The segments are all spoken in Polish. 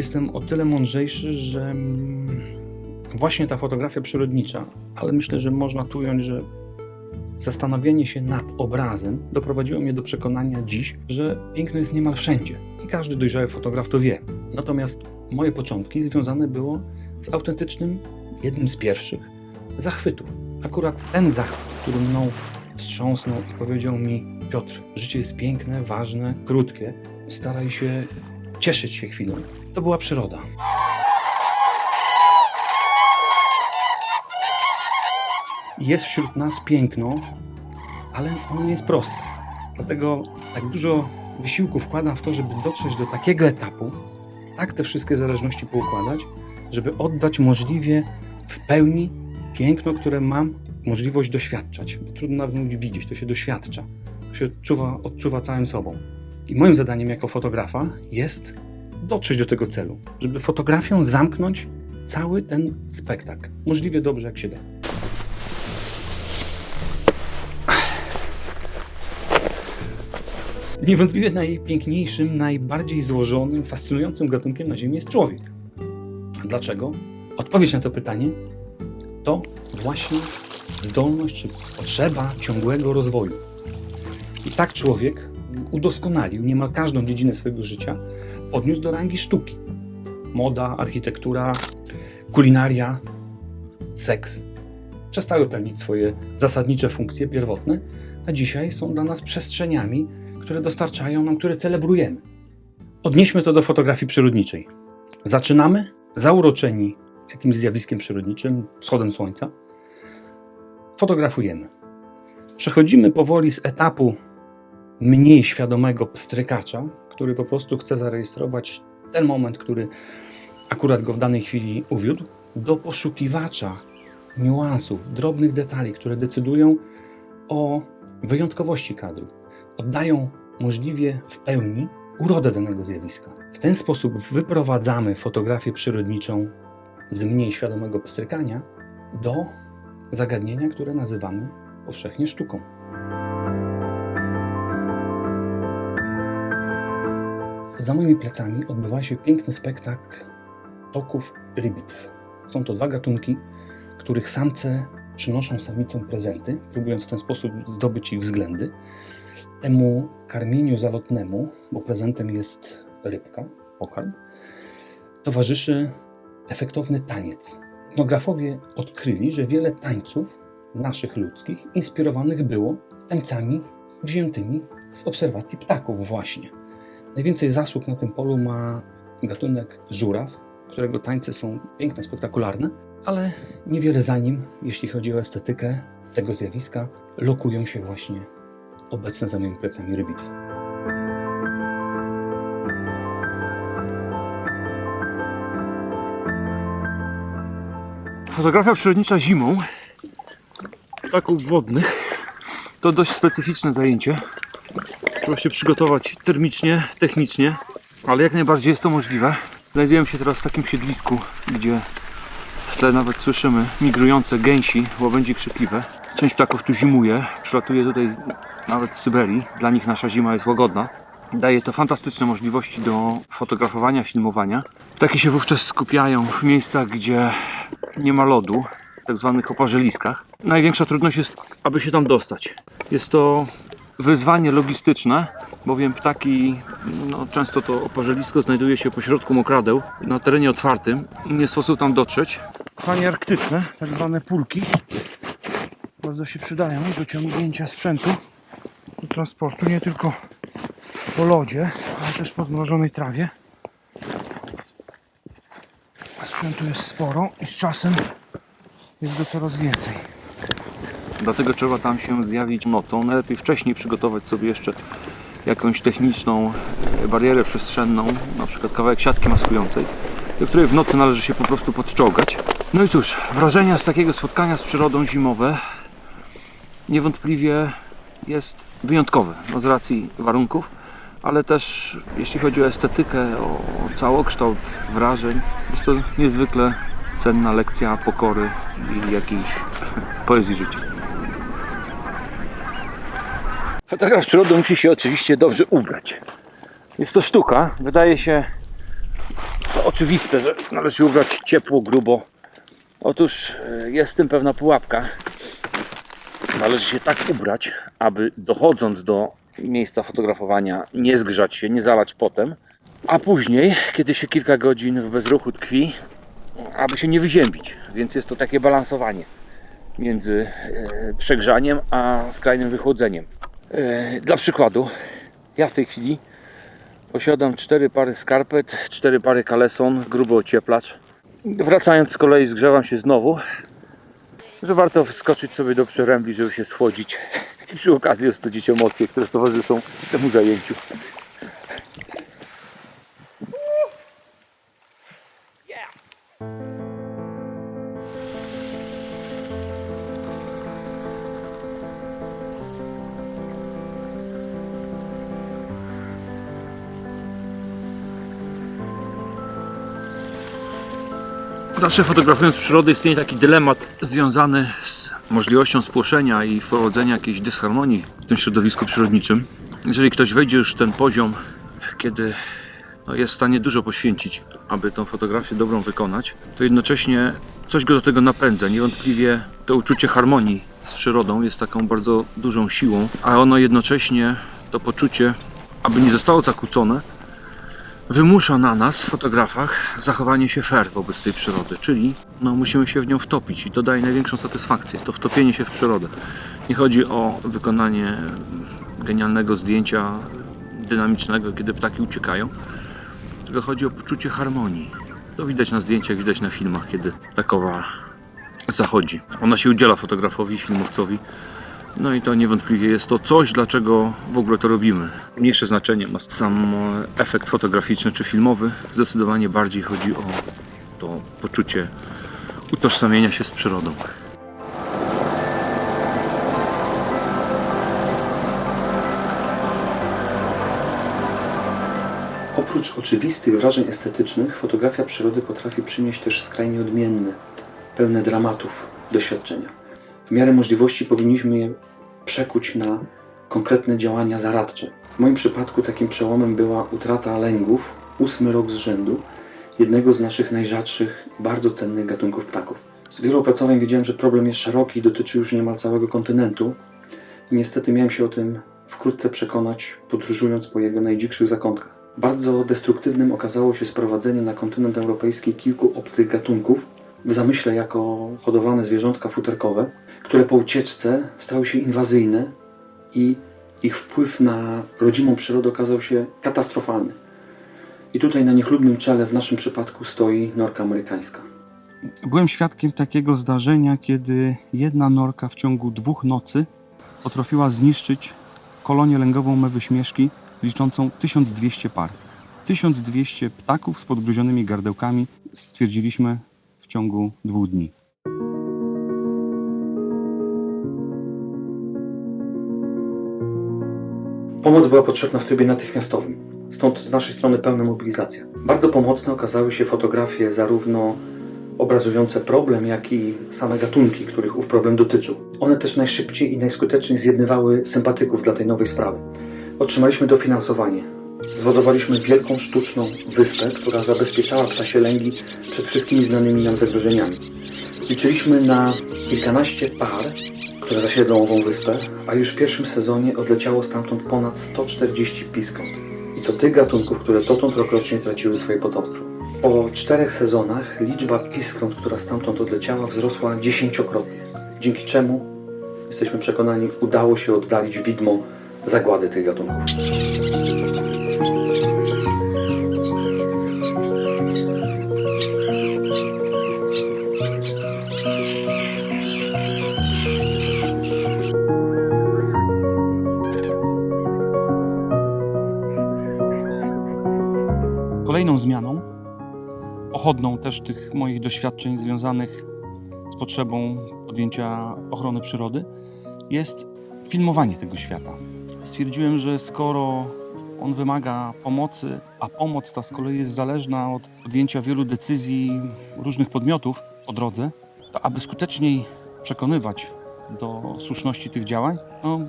jestem o tyle mądrzejszy, że mm, właśnie ta fotografia przyrodnicza, ale myślę, że można tu ująć, że zastanawianie się nad obrazem doprowadziło mnie do przekonania dziś, że piękno jest niemal wszędzie i każdy dojrzały fotograf to wie. Natomiast moje początki związane było z autentycznym, jednym z pierwszych zachwytów. Akurat ten zachwyt, który mną wstrząsnął i powiedział mi: Piotr, życie jest piękne, ważne, krótkie. Staraj się cieszyć się chwilą. To była przyroda. Jest wśród nas piękno, ale ono nie jest proste. Dlatego tak dużo wysiłku wkładam w to, żeby dotrzeć do takiego etapu, tak te wszystkie zależności poukładać, żeby oddać możliwie w pełni piękno, które mam możliwość doświadczać. Bo trudno nawet widzieć, to się doświadcza. To się odczuwa, odczuwa całym sobą. I moim zadaniem jako fotografa jest dotrzeć do tego celu, żeby fotografią zamknąć cały ten spektakl. Możliwie dobrze, jak się da. Niewątpliwie najpiękniejszym, najbardziej złożonym, fascynującym gatunkiem na Ziemi jest człowiek. Dlaczego? Odpowiedź na to pytanie to właśnie zdolność czy potrzeba ciągłego rozwoju. I tak człowiek udoskonalił niemal każdą dziedzinę swojego życia, podniósł do rangi sztuki. Moda, architektura, kulinaria, seks przestały pełnić swoje zasadnicze funkcje pierwotne, a dzisiaj są dla nas przestrzeniami, które dostarczają nam, które celebrujemy. Odnieśmy to do fotografii przyrodniczej. Zaczynamy zauroczeni jakimś zjawiskiem przyrodniczym, wschodem słońca. Fotografujemy. Przechodzimy powoli z etapu mniej świadomego pstrykacza, który po prostu chce zarejestrować ten moment, który akurat go w danej chwili uwiódł, do poszukiwacza niuansów, drobnych detali, które decydują o wyjątkowości kadru. Oddają możliwie w pełni urodę danego zjawiska. W ten sposób wyprowadzamy fotografię przyrodniczą z mniej świadomego pstrykania do zagadnienia, które nazywamy powszechnie sztuką. Za moimi plecami odbywa się piękny spektakl toków rybitw. Są to dwa gatunki, których samce przynoszą samicom prezenty, próbując w ten sposób zdobyć ich względy. Temu karmieniu zalotnemu, bo prezentem jest rybka, pokarm, towarzyszy efektowny taniec. Etnografowie odkryli, że wiele tańców naszych ludzkich inspirowanych było tańcami wziętymi z obserwacji ptaków właśnie. Najwięcej zasług na tym polu ma gatunek żuraw, którego tańce są piękne, spektakularne, ale niewiele za nim, jeśli chodzi o estetykę tego zjawiska, lokują się właśnie obecne za moimi plecami rybitwy. Fotografia przyrodnicza zimą ptaków wodnych to dość specyficzne zajęcie. Trzeba się przygotować termicznie, technicznie, ale jak najbardziej jest to możliwe. Znajdujemy się teraz w takim siedlisku, gdzie w tle nawet słyszymy migrujące gęsi, łabędzie krzykliwe. Część ptaków tu zimuje, przylatuje tutaj nawet z Syberii. Dla nich nasza zima jest łagodna. Daje to fantastyczne możliwości do fotografowania, filmowania. Ptaki się wówczas skupiają w miejscach, gdzie nie ma lodu, tak zwanych oparzeliskach. Największa trudność jest, aby się tam dostać. Jest to wyzwanie logistyczne, bowiem ptaki, no, często to oparzelisko znajduje się pośrodku mokradeł, na terenie otwartym i nie sposób tam dotrzeć. Sanie arktyczne, tak zwane pulki, bardzo się przydają do ciągnięcia sprzętu do transportu, nie tylko po lodzie, ale też po zmrożonej trawie. Sprzętu jest sporo i z czasem jest go coraz więcej. Dlatego trzeba tam się zjawić nocą. Najlepiej wcześniej przygotować sobie jeszcze jakąś techniczną e, barierę przestrzenną, na przykład kawałek siatki maskującej, do której w nocy należy się po prostu podczołgać. No i cóż, wrażenia z takiego spotkania z przyrodą zimowe niewątpliwie jest wyjątkowe no z racji warunków, ale też jeśli chodzi o estetykę, o całokształt wrażeń, jest to niezwykle cenna lekcja pokory i jakiejś poezji życia. Fotograf przyrody musi się oczywiście dobrze ubrać. Jest to sztuka, wydaje się oczywiste, że należy się ubrać ciepło, grubo. Otóż e, jest w tym pewna pułapka. Należy się tak ubrać, aby dochodząc do miejsca fotografowania nie zgrzać się, nie zalać potem, a później, kiedy się kilka godzin w bezruchu tkwi, aby się nie wyziębić. Więc jest to takie balansowanie między e, przegrzaniem a skrajnym wychłodzeniem. E, Dla przykładu, ja w tej chwili posiadam cztery pary skarpet, cztery pary kaleson, gruby ocieplacz. Wracając z kolei zgrzewam się znowu, że warto wskoczyć sobie do przerębli, żeby się schłodzić i przy okazji ostudzić emocje, które towarzyszą temu zajęciu. Zawsze fotografując przyrodę istnieje taki dylemat związany z możliwością spłoszenia i wprowadzenia jakiejś dysharmonii w tym środowisku przyrodniczym. Jeżeli ktoś wejdzie już w ten poziom, kiedy no, jest w stanie dużo poświęcić, aby tą fotografię dobrą wykonać, to jednocześnie coś go do tego napędza. Niewątpliwie to uczucie harmonii z przyrodą jest taką bardzo dużą siłą, a ono jednocześnie to poczucie, aby nie zostało zakłócone, wymusza na nas, fotografach, zachowanie się fair wobec tej przyrody, czyli no, musimy się w nią wtopić i to daje największą satysfakcję, to wtopienie się w przyrodę. Nie chodzi o wykonanie genialnego zdjęcia dynamicznego, kiedy ptaki uciekają, tylko chodzi o poczucie harmonii. To widać na zdjęciach, widać na filmach, kiedy takowa zachodzi. Ona się udziela fotografowi, filmowcowi, no i to niewątpliwie jest to coś, dlaczego w ogóle to robimy. Mniejsze znaczenie ma sam e, efekt fotograficzny czy filmowy. Zdecydowanie bardziej chodzi o to poczucie utożsamienia się z przyrodą. Oprócz oczywistych wrażeń estetycznych, fotografia przyrody potrafi przynieść też skrajnie odmienne, pełne dramatów doświadczenia. W miarę możliwości powinniśmy je przekuć na konkretne działania zaradcze. W moim przypadku takim przełomem była utrata lęgów, ósmy rok z rzędu, jednego z naszych najrzadszych, bardzo cennych gatunków ptaków. Z wielu opracowań wiedziałem, że problem jest szeroki i dotyczy już niemal całego kontynentu. Niestety miałem się o tym wkrótce przekonać, podróżując po jego najdzikszych zakątkach. Bardzo destruktywnym okazało się sprowadzenie na kontynent europejski kilku obcych gatunków, w zamyśle jako hodowane zwierzątka futerkowe, które po ucieczce stały się inwazyjne i ich wpływ na rodzimą przyrodę okazał się katastrofalny. I tutaj na niechlubnym czele w naszym przypadku stoi norka amerykańska. Byłem świadkiem takiego zdarzenia, kiedy jedna norka w ciągu dwóch nocy potrafiła zniszczyć kolonię lęgową mewy śmieszki liczącą 1200 par. 1200 ptaków z podgryzionymi gardełkami stwierdziliśmy w ciągu dwóch dni. Pomoc była potrzebna w trybie natychmiastowym, stąd z naszej strony pełna mobilizacja. Bardzo pomocne okazały się fotografie zarówno obrazujące problem, jak i same gatunki, których ów problem dotyczył. One też najszybciej i najskuteczniej zjednywały sympatyków dla tej nowej sprawy. Otrzymaliśmy dofinansowanie. Zwodowaliśmy wielką sztuczną wyspę, która zabezpieczała ptasie lęgi przed wszystkimi znanymi nam zagrożeniami. Liczyliśmy na kilkanaście par, które zasiedlą ową wyspę, a już w pierwszym sezonie odleciało stamtąd ponad 140 piskląt. I to tych gatunków, które dotąd rokrocznie traciły swoje potomstwo. Po czterech sezonach liczba piskląt, która stamtąd odleciała, wzrosła dziesięciokrotnie, dzięki czemu, jesteśmy przekonani, udało się oddalić widmo zagłady tych gatunków. Kolejną zmianą, pochodną też tych moich doświadczeń związanych z potrzebą podjęcia ochrony przyrody, jest filmowanie tego świata. Stwierdziłem, że skoro on wymaga pomocy, a pomoc ta z kolei jest zależna od podjęcia wielu decyzji różnych podmiotów po drodze, to aby skuteczniej przekonywać do słuszności tych działań, no,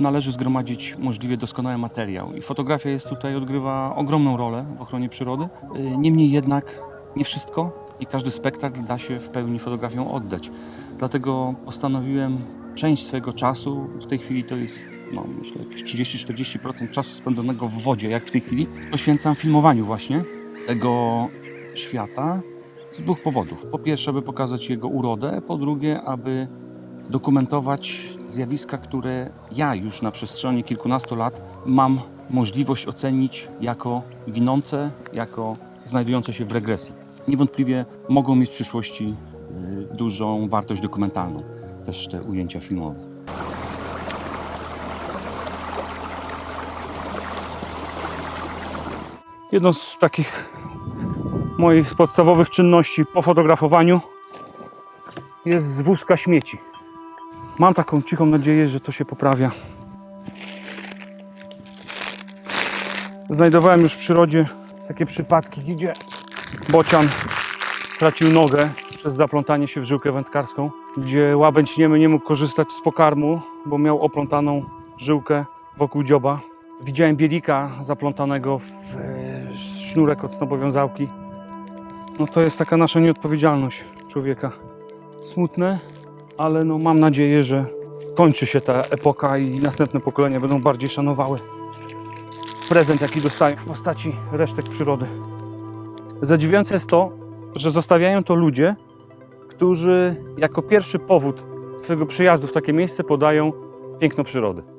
należy zgromadzić możliwie doskonały materiał. I fotografia jest tutaj, odgrywa ogromną rolę w ochronie przyrody. Y, Niemniej jednak nie wszystko i każdy spektakl da się w pełni fotografią oddać. Dlatego postanowiłem część swojego czasu, w tej chwili to jest no, myślę jakieś 30-40% czasu spędzonego w wodzie, jak w tej chwili, poświęcam filmowaniu właśnie tego świata z dwóch powodów. Po pierwsze, aby pokazać jego urodę, po drugie, aby dokumentować zjawiska, które ja już na przestrzeni kilkunastu lat mam możliwość ocenić jako ginące, jako znajdujące się w regresji. Niewątpliwie mogą mieć w przyszłości y, dużą wartość dokumentalną, też te ujęcia filmowe. Jedną z takich moich podstawowych czynności po fotografowaniu jest z wózka śmieci. Mam taką cichą nadzieję, że to się poprawia. Znajdowałem już w przyrodzie takie przypadki, gdzie bocian stracił nogę przez zaplątanie się w żyłkę wędkarską, gdzie łabędź niemy nie mógł korzystać z pokarmu, bo miał oplątaną żyłkę wokół dzioba. Widziałem bielika zaplątanego w e, sznurek od snopowiązałki. No to jest taka nasza nieodpowiedzialność człowieka. Smutne, ale no mam nadzieję, że kończy się ta epoka i następne pokolenia będą bardziej szanowały prezent, jaki dostają w postaci resztek przyrody. Zadziwiające jest to, że zostawiają to ludzie, którzy jako pierwszy powód swojego przyjazdu w takie miejsce podają piękno przyrody.